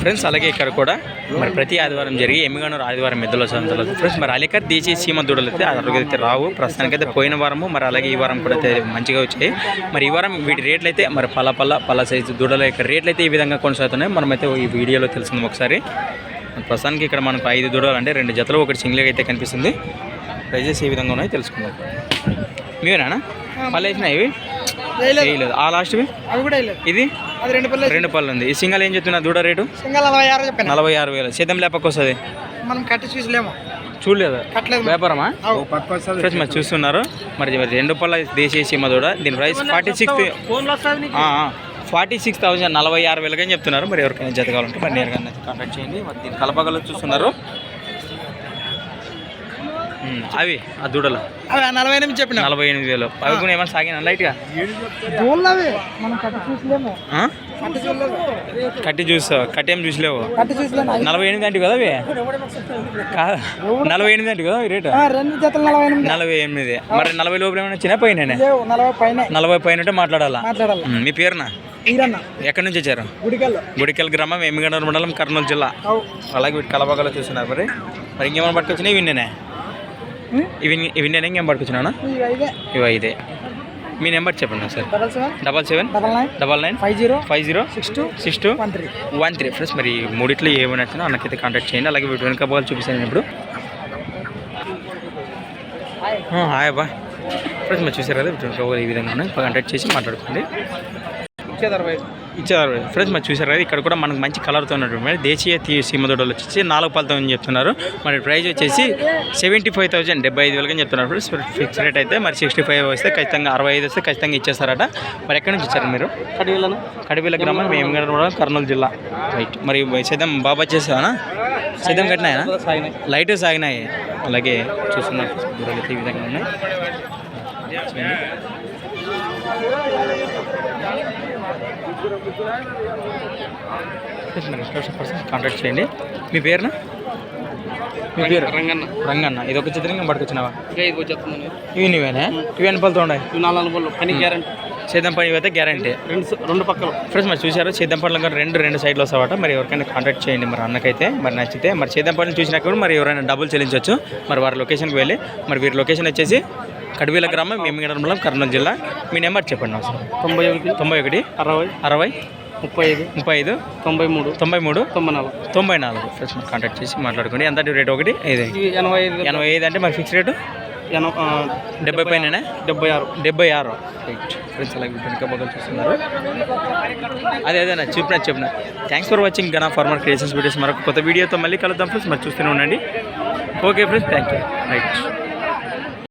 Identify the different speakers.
Speaker 1: Friends అలాగే ఇక్కడ కూడా మరి ప్రతి ఆదివారం జరిగి ఎమ్మిగనూరు ఆదివారం మెద్దలో సంతలో ఫ్రెండ్స్ మరి అలికర్ దేశీయ సీమ దూడలు అయితే అరవైతే రావు ప్రస్తుతానికైతే పోయిన వారము మరి అలాగే ఈ వారం కూడా అయితే మంచిగా వచ్చాయి. మరి ఈ వారం వీటి రేట్లు అయితే మరి పల్ల పల్ల పల్ల సైజు దూడల యొక్క రేట్లు అయితే ఈ విధంగా కొనసాగుతున్నాయి. మనమైతే ఈ వీడియోలో తెలుసుకుందాం ఒకసారి. ప్రస్తుతానికి ఇక్కడ మనకు ఐదు దూడలు అంటే రెండు జతలు ఒకటి సింగిల్గా అయితే కనిపిస్తుంది. ప్రైజెస్ ఏ విధంగా ఉన్నాయో తెలుసుకుందాం. మీవేనా పళ్ళు వేసినా ఇవి? వేయలేదు. ఆ లాస్ట్వి? ఇది?
Speaker 2: అది రెండు
Speaker 1: పళ్ళు ఉంది. ఈ సింగల్ ఏం చెప్తున్నా దూడ రేటు?
Speaker 2: సింగల్ నలభై ఆరు చెప్పాను.
Speaker 1: నలభై ఆరు వేలు. సేద్యం లేపకు వస్తుంది?
Speaker 2: మనం కట్టి చూసలేము
Speaker 1: చూడలేదు.
Speaker 2: కట్టలేదు.
Speaker 1: వ్యాపారమా?
Speaker 2: అవు.
Speaker 1: ఫ్రెండ్స్ మరి చూస్తున్నారు. మరి రెండు పళ్ళ దేశీయ సీమ దూడ. దీని price forty six forty six thousand నలభై ఆరు వేలుగా చెప్తున్నారు. మరి ఎవరికైనా జత కావాలంటే మరి నేరుగా కాంటాక్ట్ చేయండి. మరి దీని కలపగల చూస్తున్నారు. అవి ఆ దూడలు.
Speaker 2: అవి నలభై ఎనిమిది చెప్పిన
Speaker 1: నలభై ఎనిమిది వేలు. అవి కూడా ఏమైనా సాగిన? లైట్గా?
Speaker 2: కట్టి చూసలేము.
Speaker 1: ఆ?
Speaker 2: కట్టి చూడలేదు
Speaker 1: కట్టి చూస్తావు కట్టి ఏం చూసలేవు నలభై ఎనిమిది అంటే కదా అవి? కాదు? నలభై ఎనిమిది అంటే కదా రేటు?
Speaker 2: నలభై ఎనిమిది.
Speaker 1: మరి నలభై లోపల ఏమైనా వచ్చినా పోయినా
Speaker 2: నలభై పైన.
Speaker 1: నలభై పైన ఉంటే మాట్లాడాలా? మీ పేరునా? ఎక్కడి నుంచి వచ్చారు? గుడికల్ గ్రామం ఎమ్మిగనూరు మండలం కర్నూలు జిల్లా. అలాగే వీటి కలబాగలో చూస్తున్నారు మరి. మరి ఇంకేమైనా పట్టుకొచ్చినా ఇవి నేనే
Speaker 2: ఉం?
Speaker 1: ఇవి ఇవి నేను ఇంకేం పట్టుకొచ్చినా
Speaker 2: ఇవి ఐదే.
Speaker 1: ఇవి ఐదే. మీ నెంబర్ చెప్పండి sir
Speaker 2: double seven.
Speaker 1: Double
Speaker 2: nine.
Speaker 1: Double nine.
Speaker 2: Five zero.
Speaker 1: Five zero.
Speaker 2: Six two.
Speaker 1: Six two.
Speaker 2: One three.
Speaker 1: One three. Friends మరి మూడిట్లో ఏమైనా వచ్చినా అన్నకైతే కాంటాక్ట్ చేయండి. అలాగే వీటి వెనుక బాగా చూపిస్తాను ఇప్పుడు. హాయ్ అబ్బా. ఫ్రెండ్స్ మరి చూసారు కదా వీటి వెనుక ఈ విధంగా ఉన్నాయి. కాంటాక్ట్ చేసి మాట్లాడుకోండి. ఇచ్చారు ఫ్రెండ్స్ మరి చూసారు కదా ఇక్కడ కూడా మనకు మంచి కలర్తో ఉన్నటువంటి మరి దేశీయ తీ సీమదొడలు వచ్చేసి నాలుగు పళ్ళతో అని చెప్తున్నారు. మరి ప్రైస్ వచ్చేసి సెవెంటీ ఫైవ్ థౌసండ్ డెబ్బై ఐదు వేలుగా చెప్తున్నారు. ఫ్రెండ్స్ ఫిక్స్ రేట్ అయితే మరి సిక్స్టీ ఫైవ్ వస్తే ఖచ్చితంగా అరవై ఐదు వస్తే ఖచ్చితంగా ఇచ్చేస్తారట. మరి ఎక్కడి నుంచి ఇచ్చారు మీరు?
Speaker 2: కడిగిలను
Speaker 1: కడిపిల్ల గ్రామం మేము కూడా కర్నూలు జిల్లా. రైట్ మరి సేద్యం బాబా చేసావా సేద్యం కట్టినాయా లైట్ సాగినాయి. అలాగే చూస్తున్నారు ఈ విధంగా ఉన్నాయి. పర్సన్ కాంటాక్ట్ చేయండి. మీ పేరునా? మీ పేరు?
Speaker 2: రంగన్న.
Speaker 1: రంగన్న. ఇది ఒక చిత్రంగా పట్టుకొచ్చినావా? ఇవి నువ్వేనా ఇవి ఎన్ని పళ్ళతో ఉన్నాయి
Speaker 2: ఇవి నాలుగు పళ్ళు. పని గ్యారంటీ.
Speaker 1: సేద్యం పని అయితే గ్యారంటీ.
Speaker 2: రెండు రెండు పక్కలు.
Speaker 1: ఫ్రెండ్స్ మరి చూసారు చేద్దంపల్లి గారు రెండు రెండు సైడ్లు వస్తావట. మరి ఎవరికైనా కాంటాక్ట్ చేయండి మరి అన్నకైతే. మరి నచ్చితే మరి చేద్దంపల్లిని చూసినాక కూడా మరి ఎవరైనా డబ్బులు చెల్లించవచ్చు మరి వారి లొకేషన్కి వెళ్ళి మరి వీరి లొకేషన్ వచ్చేసి కడివీల గ్రామం మేమిగడం కర్నూలు జిల్లా. మీ నెంబర్ చెప్పండి నాకు సార్
Speaker 2: తొంభై ఒకటి
Speaker 1: తొంభై ఒకటి
Speaker 2: అరవై
Speaker 1: అరవై
Speaker 2: ముప్పై ఐదు
Speaker 1: ముప్పై ఐదు
Speaker 2: తొంభై మూడు
Speaker 1: తొంభై మూడు
Speaker 2: తొంభై నాలుగు.
Speaker 1: తొంభై నాలుగు. ఫ్రెండ్స్ మరి కాంటాక్ట్ చేసి మాట్లాడుకోండి. ఎంత రేట్ ఒకటి? ఐదు
Speaker 2: ఎనభై ఐదు.
Speaker 1: ఎనభై ఐదు అంటే మరి ఫిక్స్ రేటు?
Speaker 2: ఎన-
Speaker 1: డెబ్బై పైన
Speaker 2: డెబ్బై ఆరు.
Speaker 1: డెబ్బై ఆరు. రైట్ ఫ్రెండ్స్ అలాగే వెనుక బొగ్గలు చూస్తున్నారు. అదే అదే నా చెప్పిన చెప్పిన. థ్యాంక్స్ ఫర్ వాచింగ్ గనా ఫార్మర్ క్రియేషన్స్ వీడియోస్ మరొక కొత్త వీడియోతో మళ్ళీ కలుద్దాం ఫ్రెండ్స్ మరి చూస్తూనే ఉండండి. Okay friends thank you right